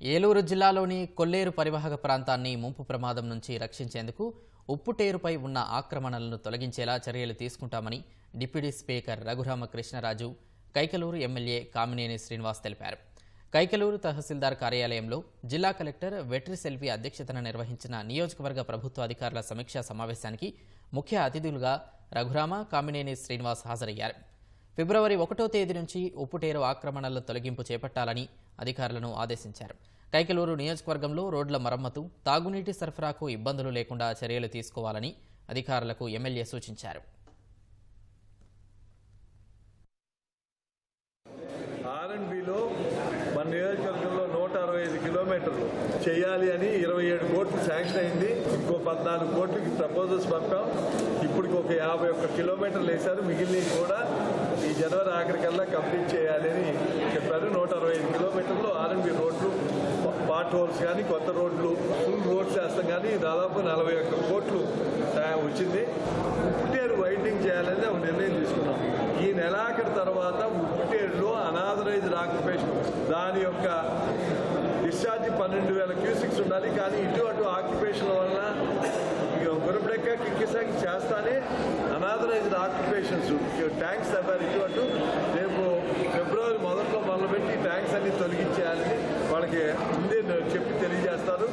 ఏలూరు జిల్లాలోని కొల్లేరు పరివాహక ప్రాంతాన్ని ముంపు ప్రమాదం నుంచి రక్షించేందుకు ఉప్పుటేరుపై ఉన్న ఆక్రమణలను తొలగించేలా చర్యలు తీసుకుంటామని deputy speaker Raghuramakrishnaraju Kaikaluru MLA Kamineni Srinivas తెలిపారు. కైకలూరు తహసీల్దార్ కార్యాలయంలో జిల్లా కలెక్టర్ వెట్రి సెల్వి అధ్యక్షతన నిర్వహించిన నియోజకవర్గ ప్రభుత్వ అధికారుల సమీక్షా సమావేశానికి ముఖ్య అతిథులుగా రఘురామ కామినేని శ్రీనివాస్ హాజరయ్యారు. ఫిబ్రవరి ఒకటో తేదీ నుంచి ఉప్పుటేరు ఆక్రమణల తొలగింపు చేపట్టాలని అధికారులను ఆదేశించారు. కైకలూరు నియోజకవర్గంలో రోడ్ల మరమ్మతు తాగునీటి సరఫరాకు ఇబ్బందులు లేకుండా చర్యలు తీసుకోవాలని అధికారులకు ఎమ్మెల్యే సూచించారు. ఆర్ఎండ్బిలో మన నియోజకవర్గంలో నూట అరవై ఐదు కిలోమీటర్లు చేయాలి అని ఇరవై ఏడు కోట్లు పద్నాలుగు కోట్లకి ప్రపోజల్స్ పంపాం. ఇప్పటికి ఒక యాభై ఒక్క కిలోమీటర్లు వేశారు. మిగిలినవి కూడా ఈ జనవరి ఆఖరికల్లా కంప్లీట్ చేయాలి అని చెప్పారు. నూట అరవై ఐదు కిలోమీటర్లు ఆర్ఎండ్బి రోడ్లు పార్ట్ హోల్స్ కానీ కొత్త రోడ్లు ఫుల్ రోడ్స్ వేస్తాం కానీ దాదాపు నలభై ఒక్క కోట్లు సాయం వచ్చింది. ఉప్పుటేరు వైడింగ్ చేయాలని ఒక నిర్ణయం తీసుకున్నాం. ఈ నెలాఖరు తర్వాత ఉప్పుటేరులో అనాథరైజ్డ్ ఆక్యుపేషన్ దాని యొక్క డిశ్చార్జ్ పన్నెండు వేల క్యూసిక్స్ ఉండాలి. కానీ ఇటు అటు ఆక్యుపేషన్ అనాథరైజ్డ్ ఆక్యుపేషన్స్ ట్యాంక్స్ తవ్వారు అటు రేపు ఫిబ్రవరి మొదట్లో మొదలుపెట్టి ట్యాంక్స్ అన్ని తొలగించేయాలని వాళ్ళకి ముందే చెప్పి తెలియజేస్తారు.